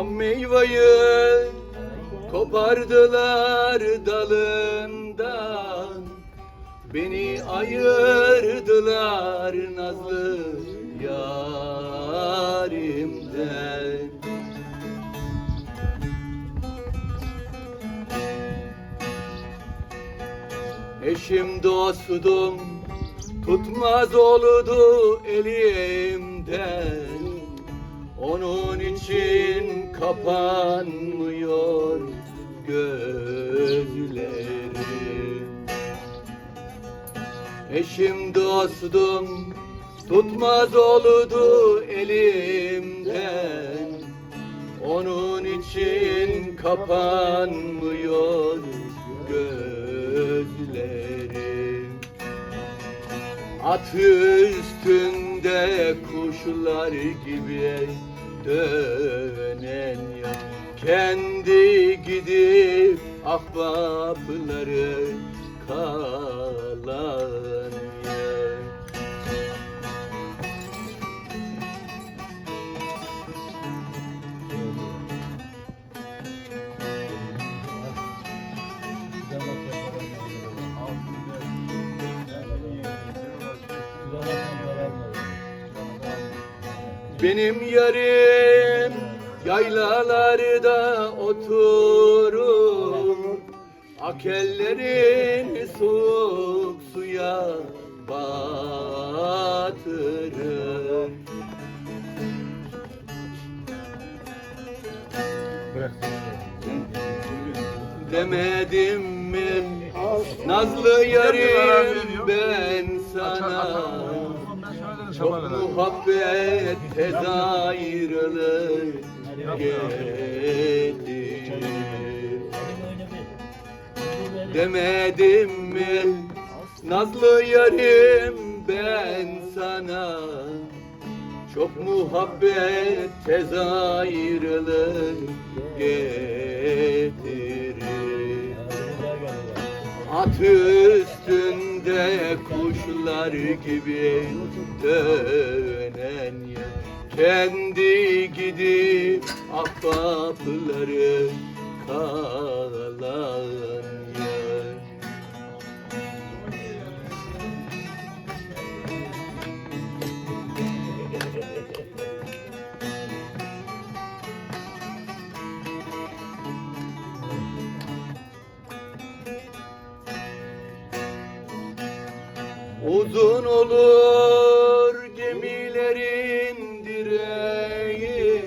Tam meyveyi kopardılar dalından. Beni ayırdılar nazlı yarimden. Eşim dostum tutmaz oldu elimden. Onun için kapanmıyor gözlerim. Eşim dostum tutmaz oldu elimden. Onun için kapanmıyor gözlerim. At üstünde kuşlar gibi dönen ya Kendi gidip ahbapları kalan Benim yarim yaylalarda oturur Akellerin soğuk suya batırır. Demedim mi? Nazlı yarim ben sana Çok muhabbet tez ayrılır gelir Demedim mi? Nazlı yarim ben sana. Çok muhabbet tez ayrılır getirir At üstünde kuşlar gibi dönen ya. Kendi gidip ahbapları kalan Uzun olur gemilerin direği.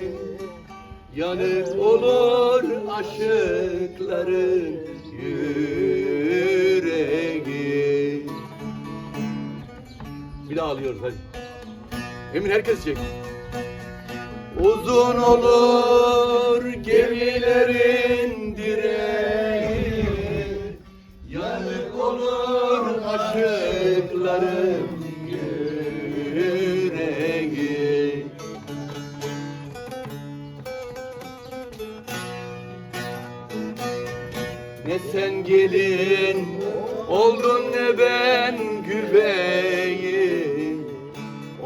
Yanık olur aşıkların yüreği. Bir daha alıyoruz hadi. Emin herkes çek. Uzun olur gemilerin Ne sen gelin oldun ne ben güveyi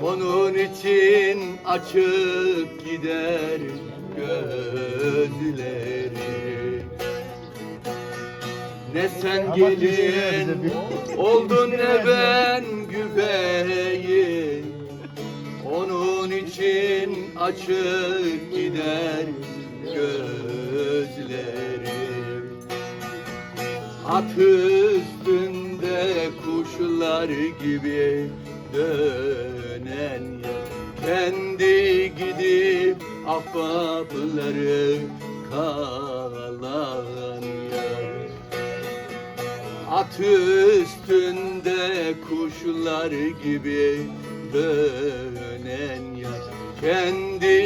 Onun için açık gider gözleri Ne sen gelin oldun ne ben güveyi Onun için açık gider gözlerim At üstünde kuşlar gibi dönen Kendi gidip ahbapları kalan ya At üstünde kuşlar gibi dönen ya Kendi